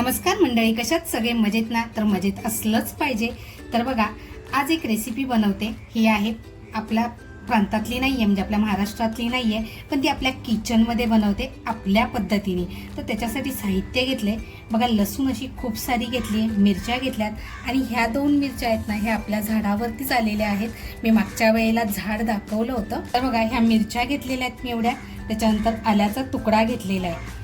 नमस्कार मंडळी कशात सगळे मजेत ना? तर मजेत असलंच पाहिजे. तर बघा आज एक रेसिपी बनवते. ही आहे आपल्या प्रांतातली नाही आहे म्हणजे आपल्या महाराष्ट्रातली नाही आहे पण ती आपल्या किचनमध्ये बनवते आपल्या पद्धतीने. तर त्याच्यासाठी साहित्य घेतले. बघा लसूण अशी खूप सारी घेतली आहे मिरच्या घेतल्यात आणि ह्या दोन मिरच्या आहेत ना ह्या आपल्या झाडावरतीच आलेल्या आहेत. मी मागच्या वेळेला झाड दाखवलं होतं. तर बघा ह्या मिरच्या घेतलेल्या आहेत मी एवढ्या. त्याच्यानंतर आल्याचा तुकडा घेतलेला आहे.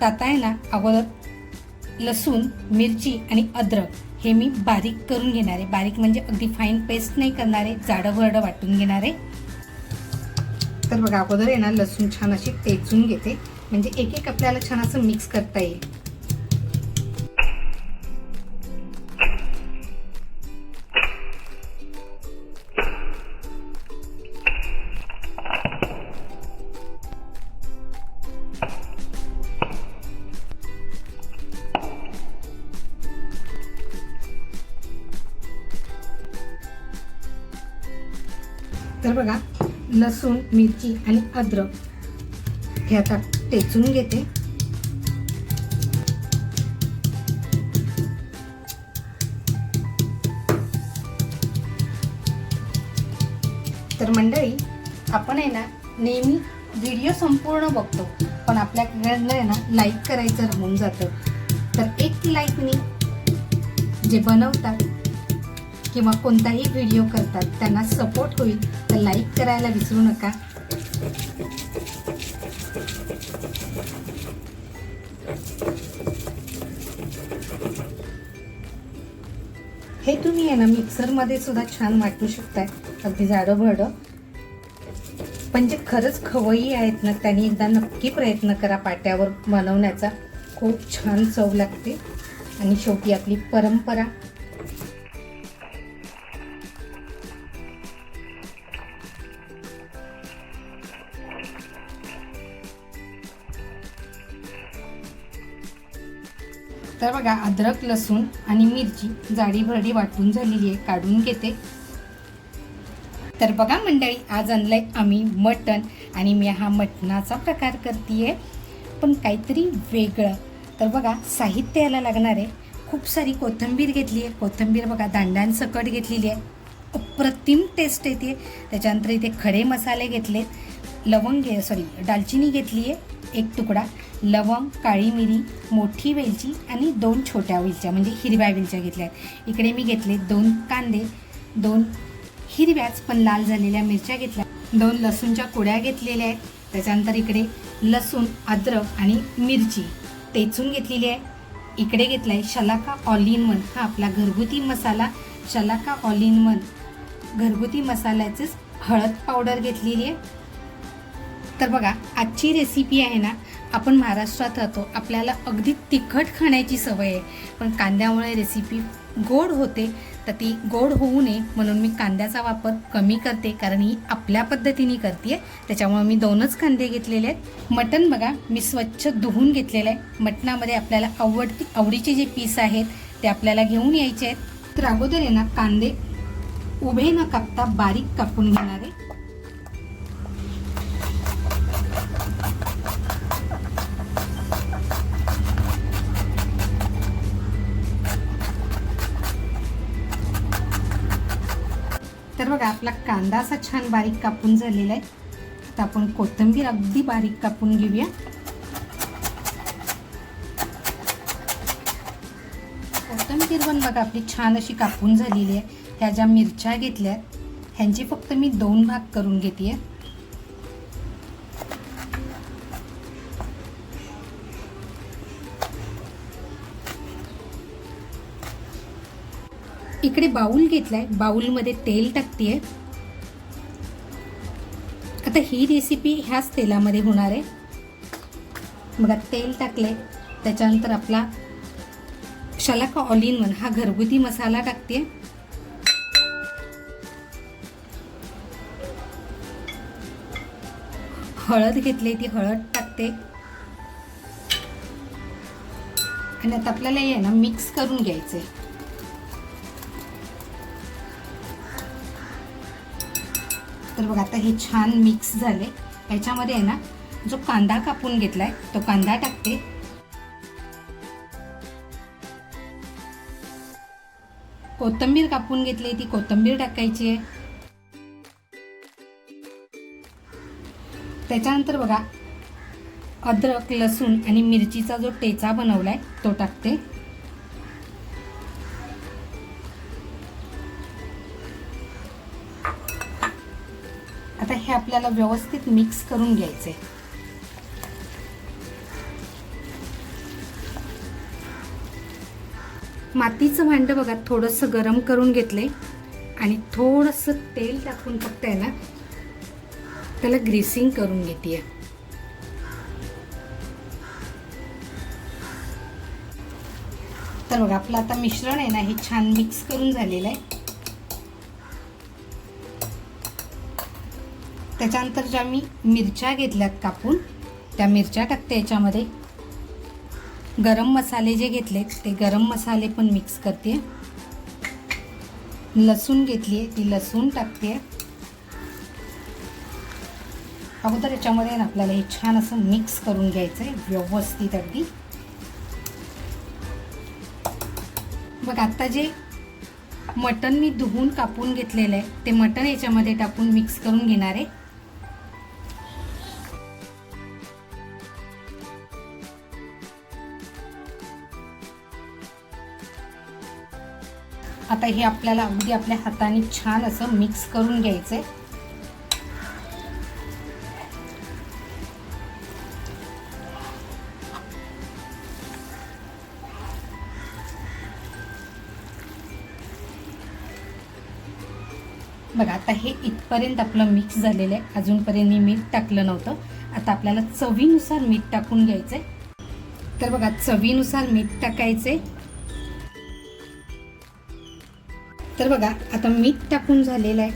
तर आता आहे ना अगोदर लसूण मिरची आणि अद्रक हे मी बारीक करून घेणार आहे. बारीक म्हणजे अगदी फाईन पेस्ट नाही करणार आहे. जाडं भरडं वाटून घेणार आहे. तर बघा अगोदर आहे ना लसूण छान अशी टेचून घेते. म्हणजे एक एक आपल्याला छान असं मिक्स करता येईल. तर बघा लसूण मिरची आणि अद्रक. हे आता टेचून घेते. तर मंडळी आपण आहे ना नेहमी व्हिडिओ संपूर्ण बघतो पण आपल्याकडनं आहे ना लाईक करायचं राहून जातं. तर एक लाईकनी जे बनवतात किंवा कोणताही व्हिडिओ करतात त्यांना सपोर्ट होईल. तर लाईक करायला विसरू नका. हे तुम्ही आहे ना मिक्सरमध्ये सुद्धा छान वाटू शकताय. अगदी जाडं भरडं पण जे खरंच खवई आहेत ना त्यांनी एकदा नक्की प्रयत्न करा पाट्यावर बनवण्याचा. खूप छान चव लागते. आणि शेवटी आपली परंपरा. तर बघा अद्रक लसूण आणि मिरची जाडी भरडी वाटून झालेली आहे काढून घेते. तर बघा मंडळी आज आणलंय आम्ही मटण आणि मी हा मटणाचा प्रकार करते पण काहीतरी वेगळं. तर बघा साहित्य याला लागणार आहे. खूप सारी कोथिंबीर घेतली आहे. कोथिंबीर बघा दांड्यांसकट घेतलेली आहे. अप्रतिम टेस्ट येते त्याच्यानंतर इथे खडे मसाले घेतले लवंग सॉरी दालचिनी घेतली आहे एक तुकडा. लवंग काळी मिरी मोठी वेलची आणि दोन छोट्या वेलच्या म्हणजे हिरव्या वेलच्या घेतल्या आहेत. इकडे मी घेतले दोन कांदे दोन हिरव्याच पण लाल झालेल्या मिरच्या घेतल्या दोन लसूणच्या कुड्या घेतलेल्या आहेत. त्याच्यानंतर इकडे लसूण अद्रक आणि मिरची तेचून घेतलेली आहे. इकडे घेतला आहे शलाका ऑलिन वन. हा आपला घरगुती मसाला शलाका ऑलिन वन. घरगुती मसाल्याचीच हळद पावडर घेतलेली आहे. तर बघा आजची रेसिपी आहे ना आपण महाराष्ट्रात राहतो आपल्याला अगदी तिखट खाण्याची सवय आहे. पण कांद्यामुळे रेसिपी गोड होते तर ती गोड होऊ नये म्हणून मी कांद्याचा वापर कमी करते कारण ही आपल्या पद्धतीने करते त्याच्यामुळे मी दोनच कांदे घेतलेले आहेत. मटण बघा मी स्वच्छ धुवून घेतलेलं आहे. मटणामध्ये आपल्याला आवडती आवडीचे जे पीस आहेत ते आपल्याला घेऊन यायचे आहेत. तर अगोदर आहे ना कांदे उभे न कापता बारीक कापून घेणार आपला कांदा असा छान बारीक कापून झालेला आहे. आता आपण कोथिंबीर अगदी बारीक कापून घेऊया. कोथिंबीर पण बघा आपली छान अशी कापून झालेली आहे. ह्या ज्या मिरच्या घेतल्या ह्यांचे फक्त मी दोन भाग करून घेते आहे इकडे बाऊल घेतलाय. बाऊलमध्ये तेल टाकतेय. आता ही रेसिपी ह्याच तेलामध्ये होणार आहे. बघा तेल टाकले त्याच्यानंतर आपला शलाका ऑल इन वन हा घरगुती मसाला टाकते हळद घेतली ती हळद टाकते. आणि आता आपल्याला हे ना मिक्स करून घ्यायचंय. तर बघा आता हे छान मिक्स झाले. याच्यामध्ये आहे ना जो कांदा कापून घेतलाय तो कांदा टाकते. कोथंबीर कापून घेतली ती कोथंबीर टाकायची आहे. त्याच्यानंतर बघा अद्रक लसूण आणि मिरचीचा जो टेचा बनवला आहे तो टाकते. आपल्याला व्यवस्थित मिक्स करून घ्यायचे. मातीचं भांडं बघा थोडंसं गरम करून घेतलंय. आणि थोडंसं तेल टाकून फक्त आहे ना त्याला ग्रीसिंग करून घेते तर बघा आपलं आता मिश्रण आहे ना हे छान मिक्स करून झालेलं आहे. त्याच्यानंतर ज्या मी मिरच्या घेतल्यात कापून त्या मिरच्या टाकते याच्यामध्ये. गरम मसाले जे घेतलेत ते गरम मसाले पण मिक्स करते. लसूण घेतली आहे ती लसूण टाकते. अगोदर याच्यामध्ये ना आपल्याला हे छान असं मिक्स करून घ्यायचं आहे व्यवस्थित अगदी. बघ आत्ता जे मटण मी धुवून कापून घेतलेलं आहे ते मटण याच्यामध्ये टाकून मिक्स करून घेणार आहे. आता हे आपल्याला अगदी आपल्या हाताने छान असं मिक्स करून घ्यायचं आहे बघा आता हे इथपर्यंत आपलं मिक्स झालेलं आहे. अजूनपर्यंत मी मीठ टाकलं नव्हतं. आता आपल्याला चवीनुसार मीठ टाकून घ्यायचं आहे तर बघा चवीनुसार मीठ टाकायचे तर बघा आता मीठ टाकून झालेलं आहे.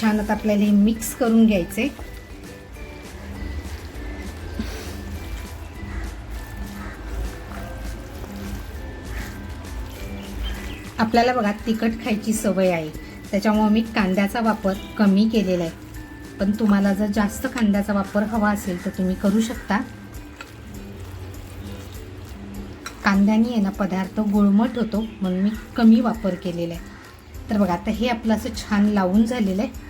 छान आता आपल्याला हे मिक्स करून घ्यायचे आपल्याला बघा तिखट खायची सवय आहे. त्याच्यामुळे मी कांद्याचा वापर कमी केलेला आहे. पण तुम्हाला जर जास्त कांद्याचा वापर हवा असेल तर तुम्ही करू शकता. कांद्याने आहे ना पदार्थ गुळमट होतो म्हणून मी कमी वापर केलेला आहे. तर बघा आता हे आपलं असं छान लावून झालेलं आहे.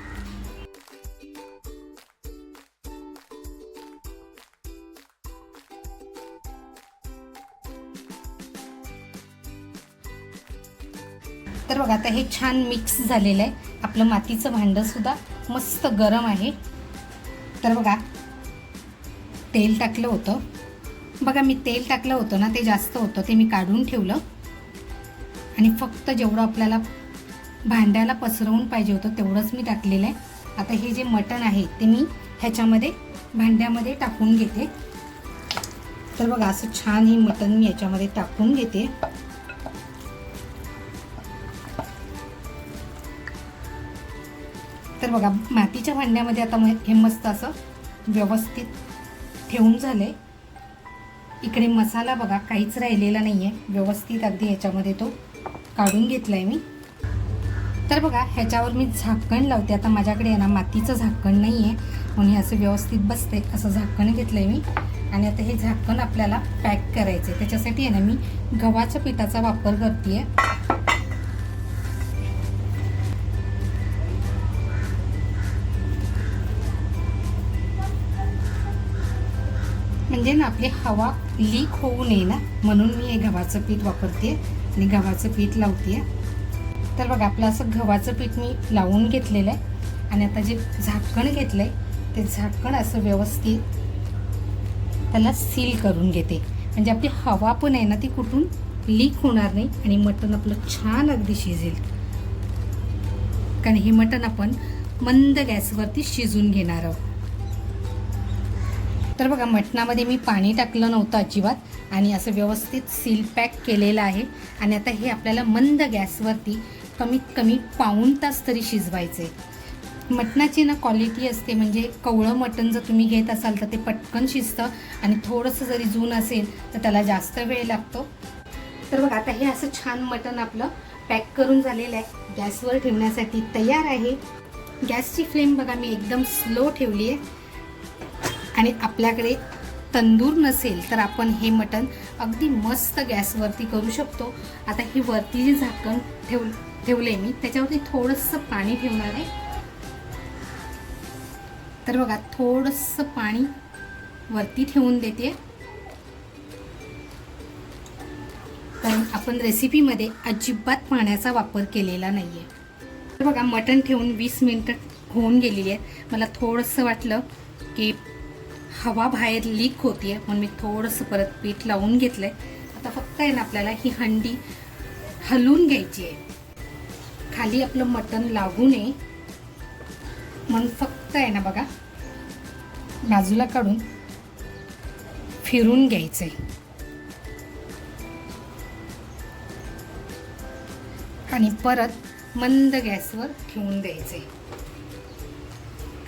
तर बघा आता हे छान मिक्स झालेलं आहे. आपलं मातीचं भांडं सुद्धा मस्त गरम आहे. तर बघा तेल टाकलं होतं. बघा मी तेल टाकलं होतं ना ते जास्त होतं ते मी काढून ठेवलं. आणि फक्त जेवढं आपल्याला भांड्याला पसरवून पाहिजे होतं तेवढंच मी टाकलेलं आहे. आता हे जे मटण आहे ते मी ह्याच्यामध्ये भांड्यामध्ये टाकून घेते. तर बघा असं छान हे मटण मी याच्यामध्ये टाकून घेते. तर बघा मातीच्या भांड्यामध्ये आता म- हे मस्त असं व्यवस्थित ठेवून आहे इकडे मसाला बघा काहीच राहिलेला नाही आहे व्यवस्थित अगदी ह्याच्यामध्ये तो काढून घेतला आहे मी. तर बघा ह्याच्यावर मी झाकण लावते. आता माझ्याकडे आहे ना मातीचं झाकण नाही आहे म्हणून हे असं व्यवस्थित बसते असं झाकण घेतलं आहे मी. आणि आता हे झाकण आपल्याला पॅक करायचं आहे त्याच्यासाठी आहे ना मी गव्हाच्या पिठाचा वापर करते म्हणजे ना आपली हवा लीक होऊ नये ना. म्हणून मी हे गव्हाचं पीठ वापरते आणि गव्हाचं पीठ लावते तर बघा आपलं असं गव्हाचं पीठ मी लावून घेतलेलं आहे. आणि आता जे झाकण घेतलं आहे ते झाकण असं व्यवस्थित त्याला सील करून घेते. म्हणजे आपली हवा पण आहे ना ती कुठून लीक होणार नाही आणि मटण आपलं छान अगदी शिजेल. कारण हे मटण आपण मंद गॅसवरती शिजून घेणार आहोत. तर बघा मटणामध्ये मी पाणी टाकलं नव्हतं अजिबात आणि असं व्यवस्थित सील पॅक केलेलं आहे. आणि आता हे आपल्याला मंद गॅसवरती कमीत कमी पाऊण तास तरी शिजवायचं. आहे मटणाची ना क्वालिटी असते म्हणजे कवळं मटण जर तुम्ही घेत असाल तर ते पटकन शिजतं आणि थोडंसं जरी जून असेल तर त्याला जास्त वेळ लागतो. तर बघा आता हे असं छान मटण आपलं पॅक करून झालेलं आहे. गॅसवर ठेवण्यासाठी तयार आहे. गॅसची फ्लेम बघा मी एकदम स्लो ठेवली आहे. आणि आपल्याकडे तंदूर नसेल तर आपण हे मटण अगदी मस्त गॅसवरती करू शकतो. आता ही वरती जे झाकण ठेव ठेवले मी त्याच्यावरती थोडंसं पाणी ठेवणार आहे. तर बघा थोडंसं पाणी वरती ठेवून देते. कारण आपण रेसिपीमध्ये अजिबात पाण्याचा वापर केलेला नाही आहे तर बघा मटण ठेवून वीस मिनटं होऊन गेलेली आहे मला थोडंसं वाटलं की हवा बाहेर लीक होती आहे म्हणून मी थोडंसं परत पीठ लावून घेतलं आहे आता फक्त आहे ना आपल्याला ही हंडी हलवून घ्यायची आहे. खाली आपलं मटण लागू नये. म्हणून फक्त आहे ना बघा बाजूला काढून फिरून घ्यायचं आहे आणि परत मंद गॅसवर ठेवून आहे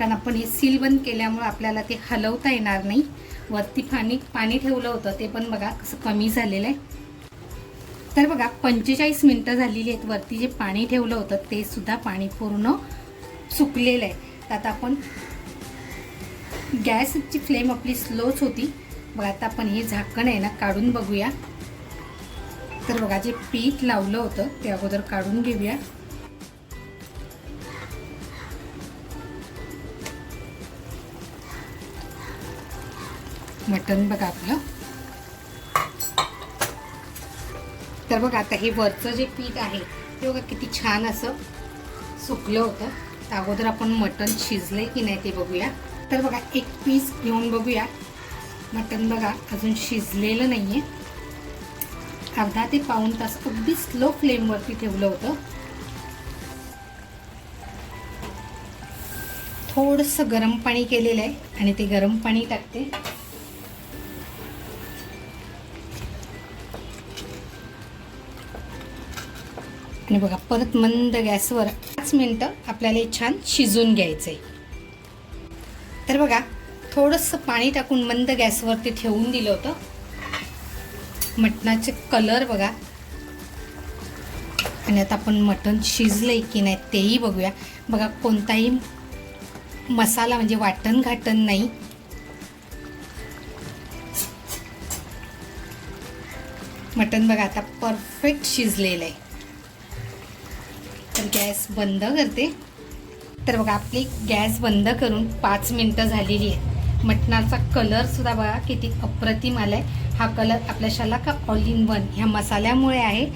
कारण आपण हे सील बंद केल्यामुळं आपल्याला ते हलवता येणार नाही. वरती पाणी पाणी ठेवलं होतं ते पण बघा कसं कमी झालेलं आहे. तर बघा पंचेचाळीस मिनटं झालेली आहेत. वरती जे पाणी ठेवलं होतं ते सुद्धा पाणी पूर्ण सुकलेलं आहे. तर आता आपण गॅसची फ्लेम आपली स्लोच होती. बघा आता आपण हे झाकण आहे ना काढून बघूया. तर बघा जे पीठ लावलं होतं ते अगोदर काढून घेऊया. मटण बघा आपलं. तर बघा आता हे वरचं जे पीठ आहे ते बघा किती छान असं सुकलं होतं. तर अगोदर आपण मटण शिजलंय की नाही ते बघूया. तर बघा एक पीस घेऊन बघूया. मटण बघा अजून शिजलेलं नाही आहे अर्धा ते पाऊण तास अगदी स्लो फ्लेमवरती ठेवलं होतं. थोडंसं गरम पाणी केलेलं आहे आणि ते गरम पाणी टाकते. आणि बघा परत मंद गॅसवर पाच मिनटं आपल्याला हे छान शिजून घ्यायचं आहे तर बघा थोडंसं पाणी टाकून मंद गॅसवरती ठेवून दिलं होतं. मटणाचे कलर बघा. आणि आता आपण मटण शिजलंय की नाही तेही बघूया. बघा कोणताही मसाला म्हणजे वाटण घाटण नाही. मटण बघा आता परफेक्ट शिजलेलं आहे. तर गॅस बंद करते. तर बघा आपली गॅस बंद करून पाच मिनटं झालेली आहे. मटणाचा कलरसुद्धा बघा किती अप्रतिम आला आहे हा कलर आपल्या शलाका ऑल इन वन ह्या मसाल्यामुळे आहे.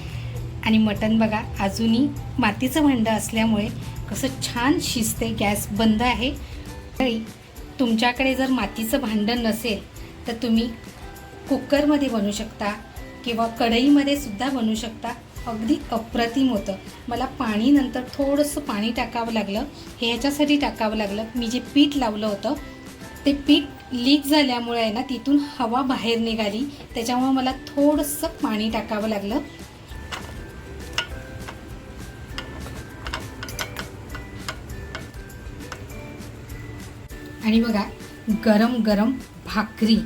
आणि मटण बघा अजूनही मातीचं भांडं असल्यामुळे कसं छान शिजते गॅस बंद आहे. तरी तुमच्याकडे जर मातीचं भांडं नसेल तर तुम्ही कुकरमध्ये बनवू शकता किंवा कढईमध्ये सुद्धा बनवू शकता. अगदी अप्रतिम होतं. मला पाणी नंतर थोडंसं पाणी टाकावं लागलं. हे ह्याच्यासाठी टाकावं लागलं. मी जे पीठ लावलं होतं ते पीठ लीक झाल्यामुळे आहे ना तिथून हवा बाहेर निघाली. त्याच्यामुळे मला थोडंसं पाणी टाकावं लागलं. आणि बघा गरम गरम भाकरी.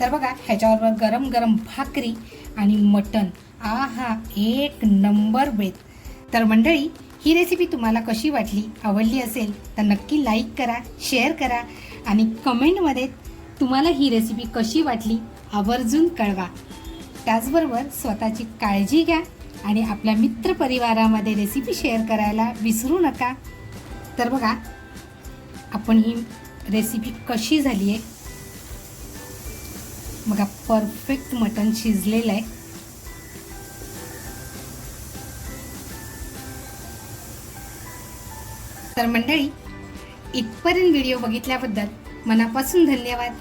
तर बघा ह्याच्याबरोबर गरम गरम भाकरी आणि मटण. आ हा एक नंबर बेत तर मंडळी ही रेसिपी तुम्हाला कशी वाटली आवडली असेल तर नक्की लाईक करा शेअर करा आणि कमेंटमध्ये तुम्हाला ही रेसिपी कशी वाटली आवर्जून कळवा. त्याचबरोबर स्वतःची काळजी घ्या आणि आपल्या मित्रपरिवारामध्ये रेसिपी शेअर करायला विसरू नका. तर बघा आपण ही रेसिपी कशी झाली आहे बघा परफेक्ट मटण शिजलेलं आहे. तर मंडळी इथपर्यंत व्हिडिओ बघितल्याबद्दल मनापासून धन्यवाद.